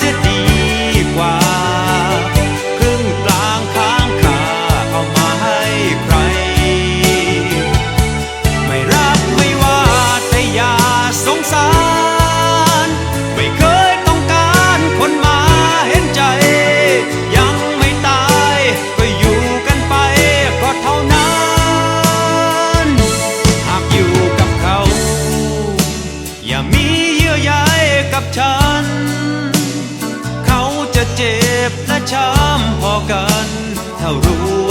sit บและช้ำพอกันเท่ารู้